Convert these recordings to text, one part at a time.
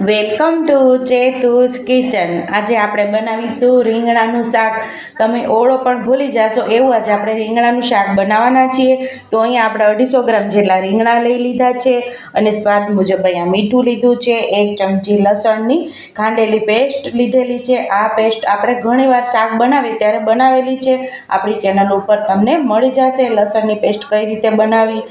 Welcome to ચેતુસ kitchen આજે આપણે બનાવીશું રીંગણાનું શાક. તમે ઓળો પણ ભૂલી જશો, એવું આજે આપણે રીંગણાનું શાક બનાવવાના છીએ. તો અહીંયા આપણે અઢીસો ગ્રામ જેટલા રીંગણા લઈ લીધા છે અને સ્વાદ મુજબ અહીંયા મીઠું લીધું છે, એક ચમચી લસણની ખાંડેલી પેસ્ટ લીધેલી છે. આ પેસ્ટ આપણે ઘણીવાર શાક બનાવીએ ત્યારે બનાવેલી છે. આપણી ચેનલ ઉપર તમને મળી જશે. લસણની પેસ્ટ કઈ રીતે બનાવી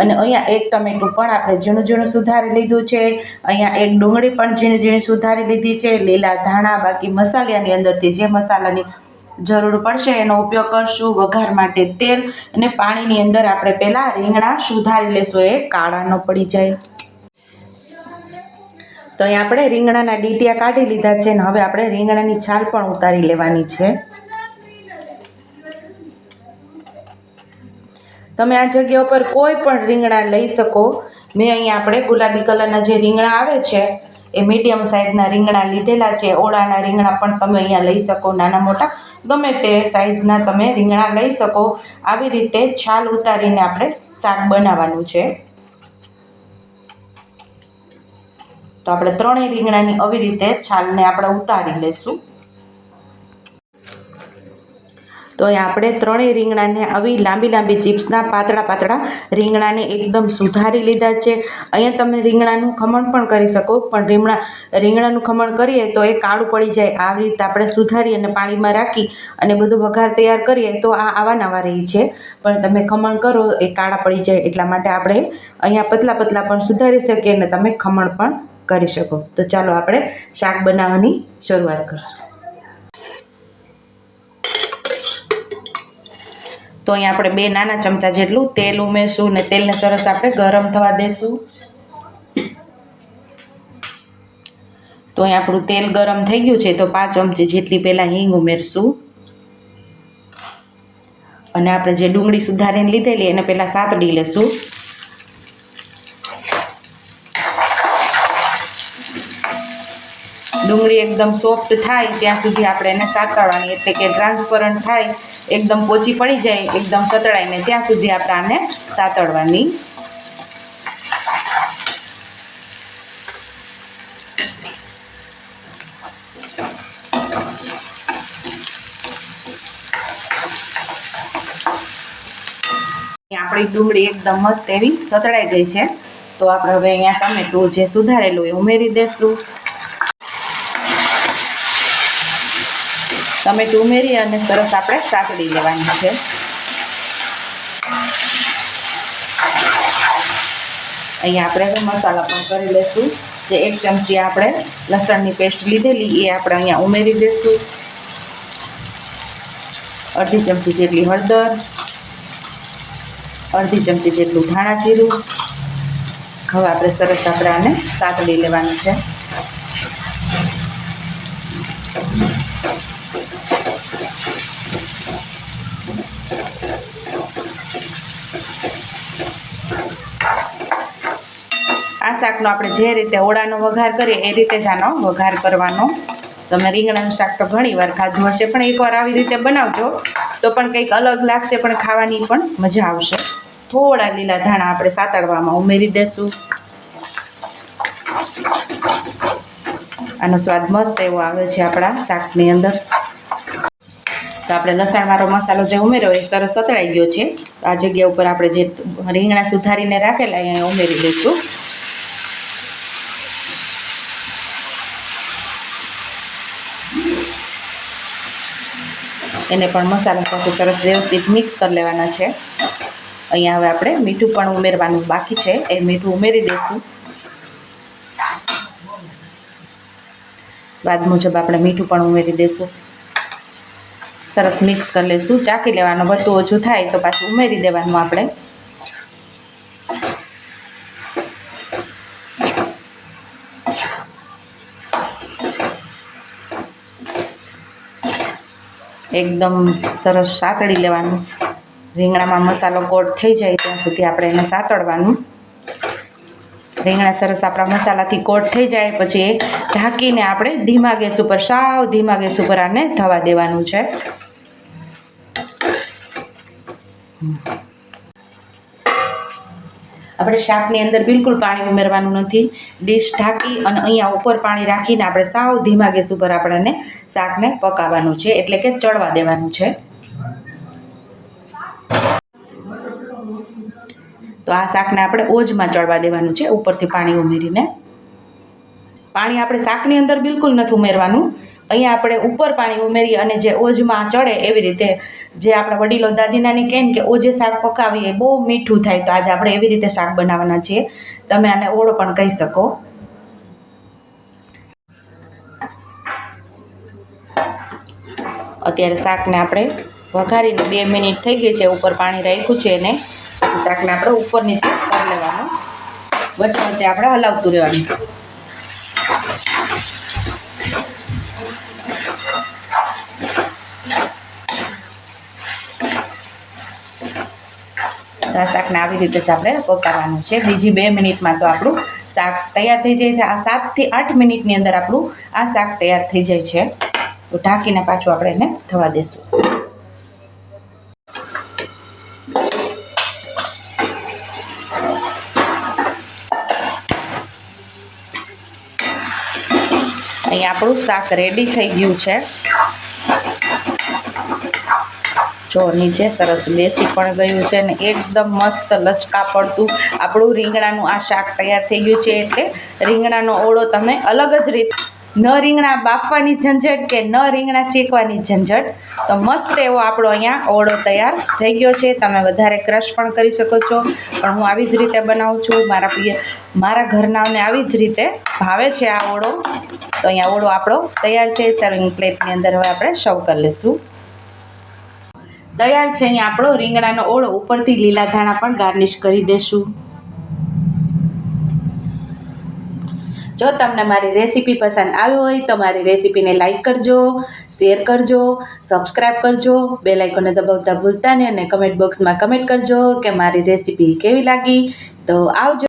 અને અહીંયા એક ટમેટું પણ આપણે ઝીણું ઝીણું સુધારી લીધું છે. અહીંયા એક ડુંગળી પણ ઝીણી ઝીણી સુધારી લીધી છે. લીલા ધાણા, બાકી મસાલાની અંદરથી જે મસાલાની જરૂર પડશે એનો ઉપયોગ કરશું. વઘાર માટે તેલ અને પાણીની અંદર આપણે પહેલાં રીંગણા સુધારી લેશું. એ કાળા ન પડી જાય. તો અહીંયા આપણે રીંગણાના ડીટિયા કાઢી લીધા છે ને હવે આપણે રીંગણાની છાલ પણ ઉતારી લેવાની છે. તમે આ જગ્યા ઉપર કોઈ પણ રીંગણા લઈ શકો. મેં અહીંયા આપણે ગુલાબી કલરના જે રીંગણા આવે છે, એ મીડિયમ સાઇઝના રીંગણા લીધેલા છે. ઓળાના રીંગણા પણ તમે અહીંયા લઈ શકો, નાના મોટા. ગમે તે સાઇઝના તમે રીંગણા લઈ શકો. આવી રીતે છાલ ઉતારીને આપણે શાક બનાવવાનું છે. તો આપણે ત્રણેય રીંગણાની આવી રીતે છાલને આપણે ઉતારી લઈશું. તો અહીંયા આપણે ત્રણેય રીંગણાને આવી લાંબી લાંબી ચિપ્સના પાતળા પાતળા રીંગણાને એકદમ સુધારી લીધા છે. અહીંયા તમે રીંગણાનું ખમણ પણ કરી શકો, પણ રીંગણા, રીંગણાનું ખમણ કરીએ તો એ કાળું પડી જાય. આવી રીતે આપણે સુધારી અને પાણીમાં રાખી અને બધું વઘાર તૈયાર કરીએ તો આ આવા નવા રહી છે. પણ તમે ખમણ કરો, એ કાળા પડી જાય એટલા માટે આપણે અહીંયા પતલા પતલા પણ સુધારી શકીએ અને તમે ખમણ પણ કરી શકો. તો ચાલો આપણે શાક બનાવવાની શરૂઆત કરશું. તો અહીંયા આપણે બે નાના ચમચા જેટલું તેલ ઉમેરશું ને તેલને સરસ આપણે ગરમ થવા દેશું. તો અહીં આપણું તેલ ગરમ થઈ ગયું છે તો પાંચ ચમચી જેટલી પહેલાં હિંગ ઉમેરશું. અને આપણે જે ડુંગળી સુધારીને લીધેલી, એને પહેલાં સાતડી લેશું. ડુંગળી એકદમ સોફ્ટ થાય, ત્યાં સુધી આપણે એને સાતળવાની, એટલે કે ટ્રાન્સપરન્ટ થાય, એકદમ પોચી પડી જાય, એકદમ સતળાઈને ત્યાં સુધી આપણે આને સાતળવાની. આપણી ડુંગળી એકદમ મસ્ત એવી સતળાઈ ગઈ છે. તો આપણે હવે અહીંયા ટમેટું જે સુધારેલું એ ઉમેરી દેશું. ટમેટું ઉમેરી અને સરસ આપણે સાતડી લેવાની છે. અહીંયા આપણે મસાલા પણ કરી લઈશું જે એક ચમચી આપણે લસણની પેસ્ટ લીધેલી, એ આપણે અહીંયા ઉમેરી દઈશું અડધી ચમચી જેટલી હળદર, અડધી ચમચી જેટલું ધાણા જીરું. હવે આપણે સરસ આપણે આને સાતડી લેવાનું છે. આ શાકનો આપણે જે રીતે ઓળાનો વઘાર કરીએ, એ રીતે જ આનો વઘાર કરવાનો. તમે રીંગણાનું શાક તો ઘણી વાર ખાધું હશે, પણ એકવાર આવી રીતે બનાવજો, તો પણ કંઈક અલગ લાગશે, પણ ખાવાની પણ મજા આવશે. થોડા લીલા ધાણા આપણે સાતળવામાં ઉમેરી દેશું. આનો સ્વાદ મસ્ત એવો આવે છે આપણા શાકની અંદર. તો આપણે લસણવાળો મસાલો જે ઉમેર્યો એ સરસ સતળાઈ ગયો છે. આ જગ્યા ઉપર આપણે જે રીંગણા સુધારીને રાખેલા અહીંયા ઉમેરી દઈશું. એને પણ મસાલા સાથે સરસ વ્યવસ્થિત મિક્સ કરી લેવાના છે. અહીંયા હવે આપણે મીઠું પણ ઉમેરવાનું બાકી છે. એ મીઠું ઉમેરી દઈશું. સ્વાદ મુજબ આપણે મીઠું પણ ઉમેરી દઈશું. સરસ મિક્સ કરી લઈશું. ચાકી લેવાનું બધું ઓછું થાય તો પાછું ઉમેરી દેવાનું આપણે. એકદમ સરસ સાતળી લેવાનું. રીંગણામાં મસાલો કોટ થઈ જાય ત્યાં સુધી આપણે એને સાતળવાનું. રીંગણા સરસ આપણા મસાલાથી કોટ થઈ જાય, પછી એ ઢાંકીને આપણે ધીમા ગેસ ઉપર, સાવ ધીમા ગેસ ઉપર આને થવા દેવાનું છે. આપણે શાકની અંદર બિલકુલ પાણી ઉમેરવાનું નથી. ડીશ ઢાંકી અને અહીંયા ઉપર પાણી રાખીને આપણે સાવ ધીમા ગેસ ઉપર આપણને શાકને પકાવવાનું છે. એટલે કે ચડવા દેવાનું છે. તો આ શાકને આપણે ઓજમાં ચડવા દેવાનું છે. ઉપરથી પાણી ઉમેરીને. પાણી આપણે શાકની અંદર બિલકુલ નથી ઉમેરવાનું. અહીંયા આપણે ઉપર પાણી ઉમેરી અને જે ઓજમાં ચડે એવી રીતે, જે આપણા વડીલો દાદીનાની કહે ને કે ઓજે શાક પકાવીએ, બહુ મીઠું થાય તો આજે આપણે એવી રીતે શાક બનાવવાના છીએ. તમે આને ઓળો પણ કહી શકો. અત્યારે શાકને આપણે વઘારીને બે મિનિટ થઈ ગઈ છે, ઉપર પાણી રાખ્યું છે એને. શાકને આપણે ઉપર નીચે કરી લેવાનું. વચ્ચે વચ્ચે આપણે હલાવતું રહેવાનું. તો આ શાકને આવી રીતે જ આપણે પકાવવાનું છે. બીજી બે મિનિટમાં તો આપણું શાક તૈયાર થઈ જાય છે. આ સાતથી આઠ મિનિટની અંદર આપણું આ શાક તૈયાર થઈ જાય છે. તો ઢાંકીને પાછું આપણે એને થવા દેશું. અહીંયા આપણું શાક રેડી થઈ ગયું છે. જો નીચે સરસ બેસી પણ ગયું છે ને એકદમ મસ્ત લચકા પડતું આપણું રીંગણાનું આ શાક તૈયાર થઈ ગયું છે એટલે રીંગણાનો ઓળો તમે અલગ જ રીત ન રીંગણા બાફવાની ઝંઝટ કે ન રીંગણા શેકવાની ઝંઝટ, તો મસ્ત એવો આપણો અહીંયા ઓળો તૈયાર થઈ ગયો છે. તમે વધારે ક્રશ પણ કરી શકો છો. પણ હું આવી જ રીતે બનાવું છું. મારા પ્રિય, મારા ઘરનાઓને આવી જ રીતે ભાવે છે આ ઓળો. તો અહીંયા ઓળો આપણો તૈયાર છે. સર્વિંગ પ્લેટની અંદર હવે આપણે સર્વ કરી લઈશું. તૈયાર છે અહીં આપણો રીંગણાનો ઓળો ઉપરથી લીલા ધાણા પણ ગાર્નિશ કરી દેશું. જો તમને મારી રેસીપી પસંદ આવી હોય તો મારી રેસીપીને લાઇક કરજો, શેર કરજો સબસ્ક્રાઈબ કરજો બે લાઇકોને દબાવતા ભૂલતા નહીં અને કમેન્ટ બોક્સમાં કમેન્ટ કરજો કે મારી રેસીપી કેવી લાગી. તો આવજો.